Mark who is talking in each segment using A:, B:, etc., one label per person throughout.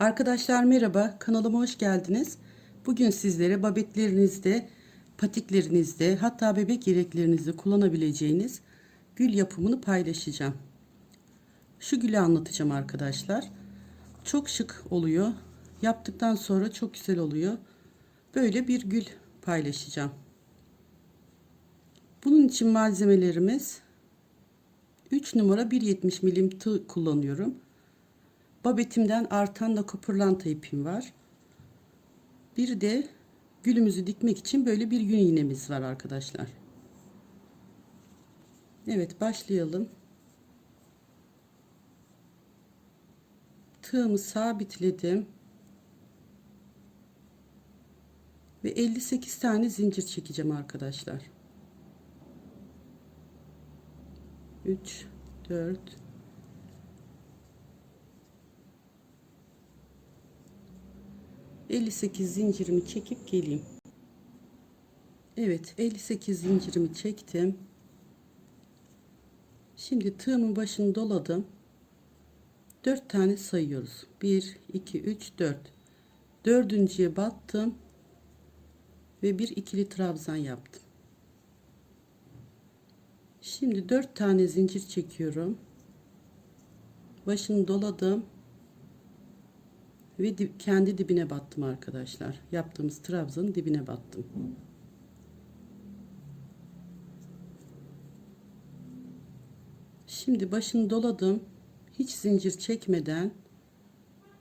A: Arkadaşlar merhaba, kanalıma hoş geldiniz. Bugün sizlere babetlerinizde, patiklerinizde, hatta bebek yeleklerinizde kullanabileceğiniz gül yapımını paylaşacağım. Şu gülü anlatacağım arkadaşlar. Çok şık oluyor. Yaptıktan sonra çok güzel oluyor. Böyle bir gül paylaşacağım. Bunun için malzemelerimiz 3 numara 1.70 milim tığ kullanıyorum. Babetimden artan da pırlanta ipim var. Bir de gülümüzü dikmek için böyle bir yün iğnemiz var arkadaşlar. Evet başlayalım. Tığımı sabitledim. Ve 58 tane zincir çekeceğim arkadaşlar. 3 4 58 zincirimi çekip geleyim. Evet 58 zincirimi çektim. Şimdi tığımın başını doladım. 4 tane sayıyoruz. 1 2 3 4. Dördüncüye battım ve bir ikili trabzan yaptım. Şimdi 4 tane zincir çekiyorum. Başını doladım ve dip, kendi dibine battım arkadaşlar. Yaptığımız trabzanın dibine battım. Şimdi başını doladım. Hiç zincir çekmeden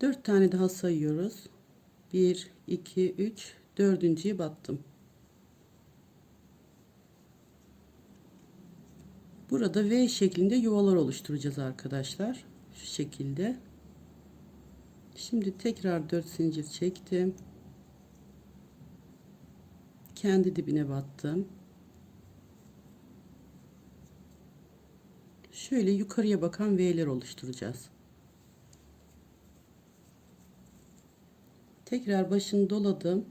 A: 4 tane daha sayıyoruz. 1 2 3 dördüncüye battım. Burada V şeklinde yuvalar oluşturacağız arkadaşlar. Şu şekilde. Şimdi tekrar 4 zincir çektim. Kendi dibine battım. Şöyle yukarıya bakan V'ler oluşturacağız. Tekrar başını doladım.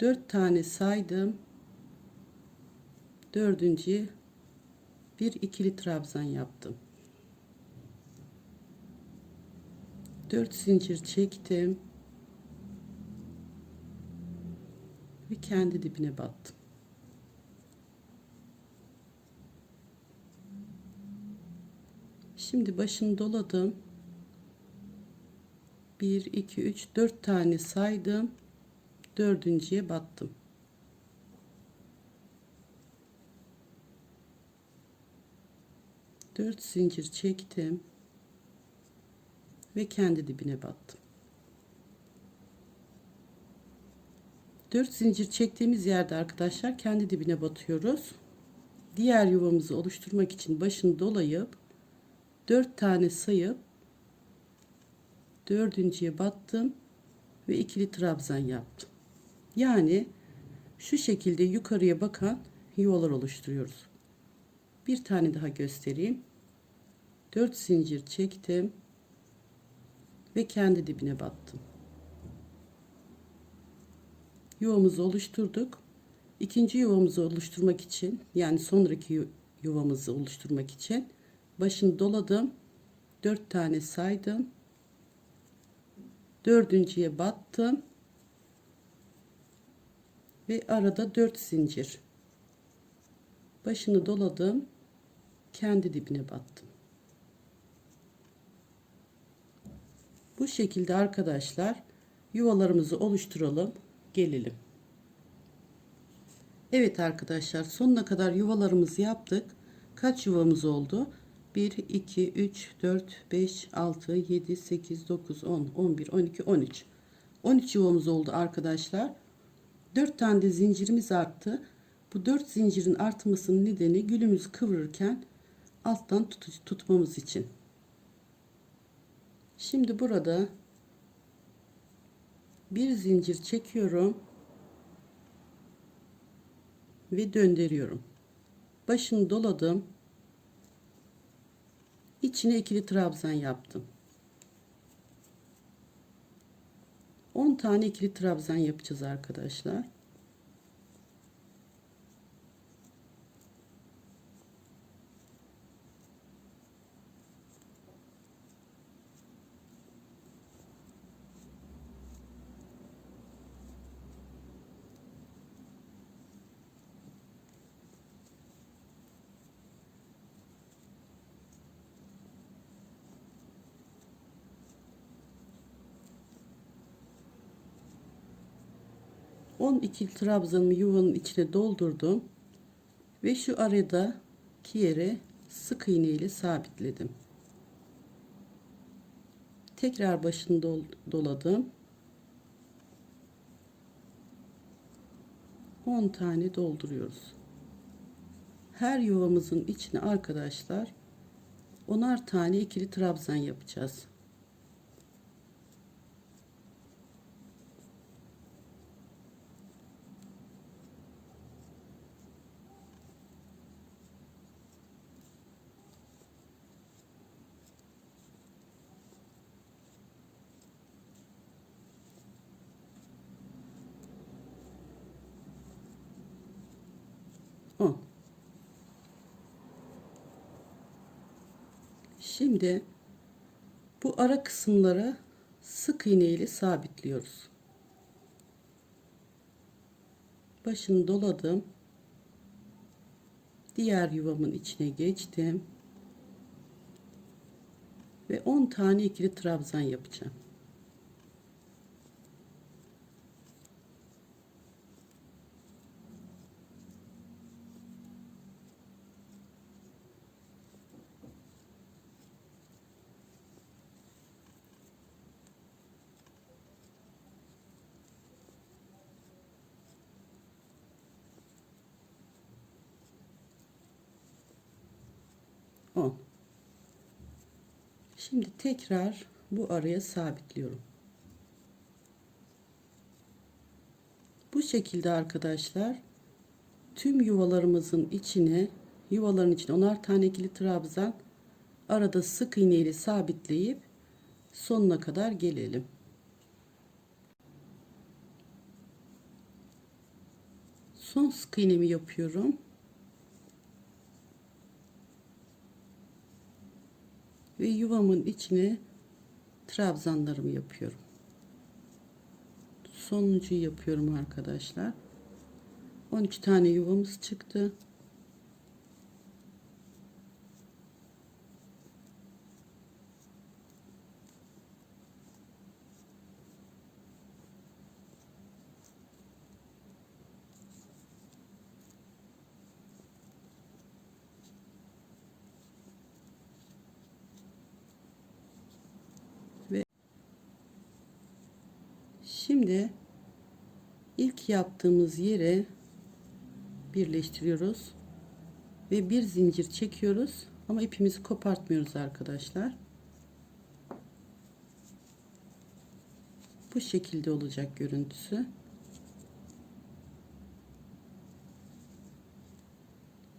A: 4 tane saydım. Dördüncüye bir ikili trabzan yaptım. 4 zincir çektim ve kendi dibine battım. Şimdi başını doladım. 1 2 3 4 tane saydım. Dördüncüye battım. Dört zincir çektim ve kendi dibine battım. 4 zincir çektiğimiz yerde arkadaşlar kendi dibine batıyoruz. Diğer yuvamızı oluşturmak için başını dolayıp 4 tane sayıp dördüncüye battım ve ikili trabzan yaptım. Yani şu şekilde yukarıya bakan yuvalar oluşturuyoruz. Bir tane daha göstereyim. 4 zincir çektim ve kendi dibine battım. Yuvamızı oluşturduk. İkinci yuvamızı oluşturmak için yani sonraki yuvamızı oluşturmak için başını doladım. 4 tane saydım. Dördüncüye battım. Ve arada 4 zincir. Başını doladım. Kendi dibine battım. Bu şekilde arkadaşlar yuvalarımızı oluşturalım. Gelelim. Evet arkadaşlar sonuna kadar yuvalarımızı yaptık. Kaç yuvamız oldu? 1, 2, 3, 4, 5, 6, 7, 8, 9, 10, 11, 12, 13. 13 yuvamız oldu arkadaşlar. 4 tane de zincirimiz arttı. Bu 4 zincirin artmasının nedeni gülümüzü kıvırırken alttan tut tutmamız için. Şimdi burada bir zincir çekiyorum ve döndürüyorum. Başını doladım. İçine ikili trabzan yaptım. 10 tane ikili trabzan yapacağız arkadaşlar. 12 trabzanımı yuvanın içine doldurdum. Ve şu aradaki yere sık iğne ile sabitledim. Tekrar başını dol doladım. 10 tane dolduruyoruz. Her yuvamızın içine arkadaşlar onar tane ikili trabzan yapacağız. Şimdi bu ara kısımlara sık iğne ile sabitliyoruz. Başını doladım. Diğer yuvamın içine geçtim. Ve 10 tane ikili trabzan yapacağım. On. Şimdi tekrar bu araya sabitliyorum. Bu şekilde arkadaşlar tüm yuvalarımızın içine yuvaların içine onar tane ikili trabzan arada sık iğne ile sabitleyip sonuna kadar gelelim. Son sık iğnemi yapıyorum. Ve yuvamın içine trabzanlarımı yapıyorum. Sonuncuyu yapıyorum arkadaşlar. 13 tane yuvamız çıktı. Şimdi ilk yaptığımız yere birleştiriyoruz ve bir zincir çekiyoruz ama ipimizi kopartmıyoruz arkadaşlar. Bu şekilde olacak görüntüsü.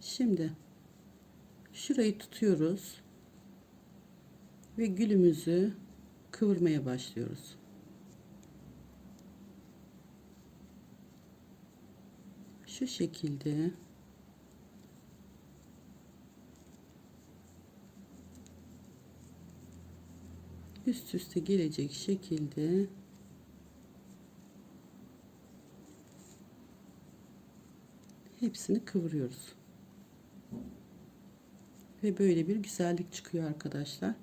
A: Şimdi şurayı tutuyoruz ve gülümüzü kıvırmaya başlıyoruz. Şu şekilde üst üste gelecek şekilde hepsini kıvırıyoruz. Ve böyle bir güzellik çıkıyor arkadaşlar.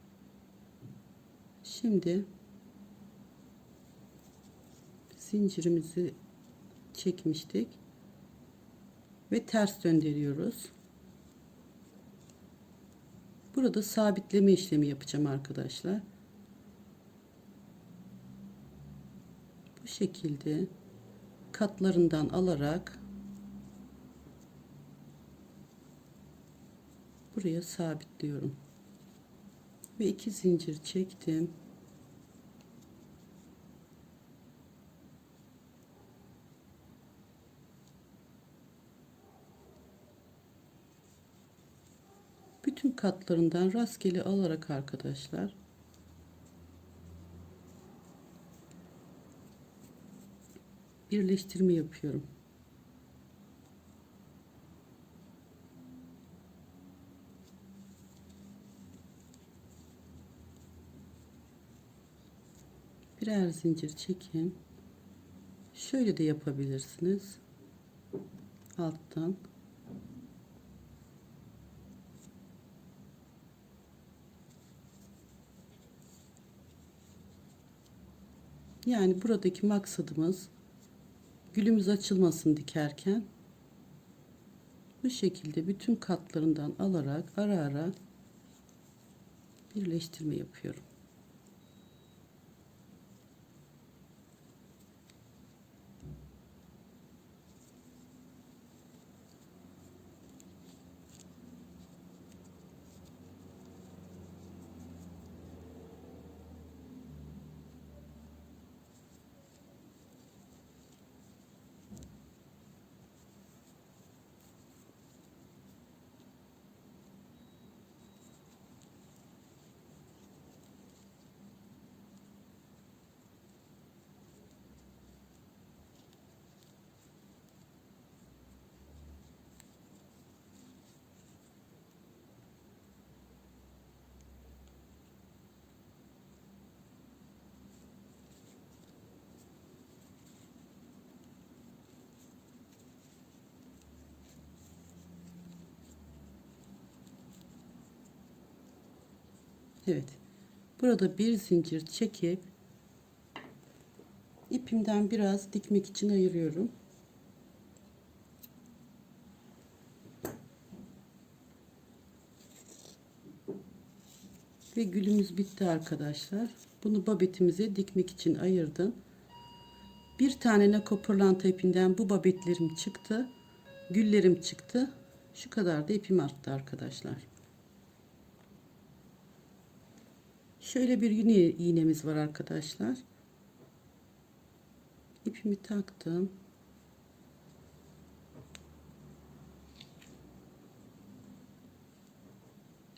A: Şimdi zincirimizi çekmiştik ve ters döndürüyoruz. Burada sabitleme işlemi yapacağım arkadaşlar. Bu şekilde katlarından alarak buraya sabitliyorum. Ve iki zincir çektim. Bütün katlarından rastgele alarak arkadaşlar birleştirme yapıyorum. Birer zincir çekin. Şöyle de yapabilirsiniz. Alttan Yani buradaki maksadımız gülümüz açılmasın dikerken bu şekilde bütün katlarından alarak ara ara birleştirme yapıyorum. Evet. Burada bir zincir çekip ipimden biraz dikmek için ayırıyorum. Ve gülümüz bitti arkadaşlar. Bunu babetimize dikmek için ayırdım. Bir tane nako pırlanta ipinden bu babetlerim çıktı. Güllerim çıktı. Şu kadar da ipim arttı arkadaşlar. Şöyle bir iğnemiz var arkadaşlar. İpimi taktım.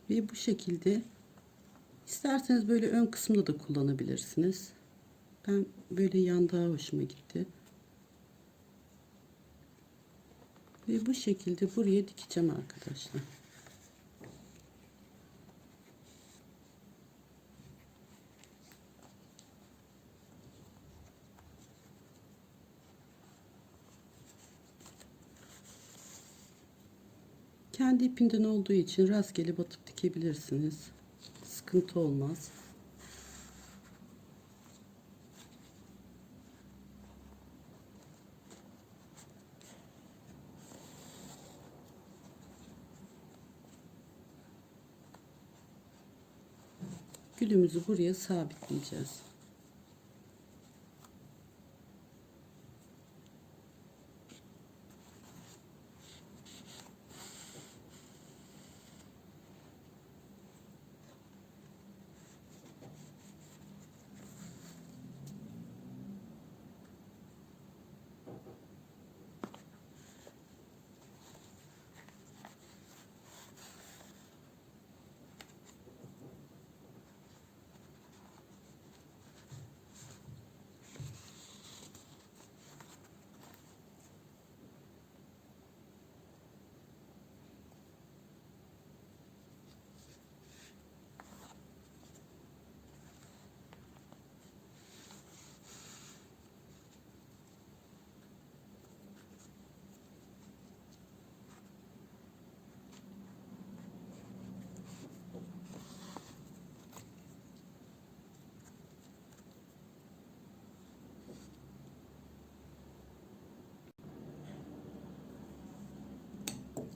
A: Ve bu şekilde isterseniz böyle ön kısımda da kullanabilirsiniz. Ben böyle yan daha hoşuma gitti. Ve bu şekilde buraya dikeceğim arkadaşlar. Kendi ipinden olduğu için rastgele batıp dikebilirsiniz. Sıkıntı olmaz. Gülümüzü buraya sabitleyeceğiz.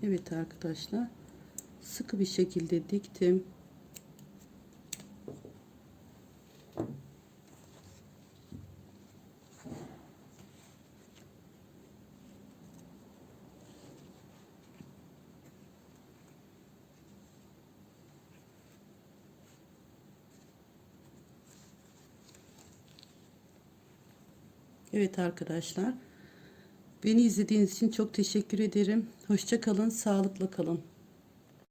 A: Evet arkadaşlar sıkı bir şekilde diktim. Evet arkadaşlar. Beni izlediğiniz için çok teşekkür ederim. Hoşça kalın, sağlıkla kalın.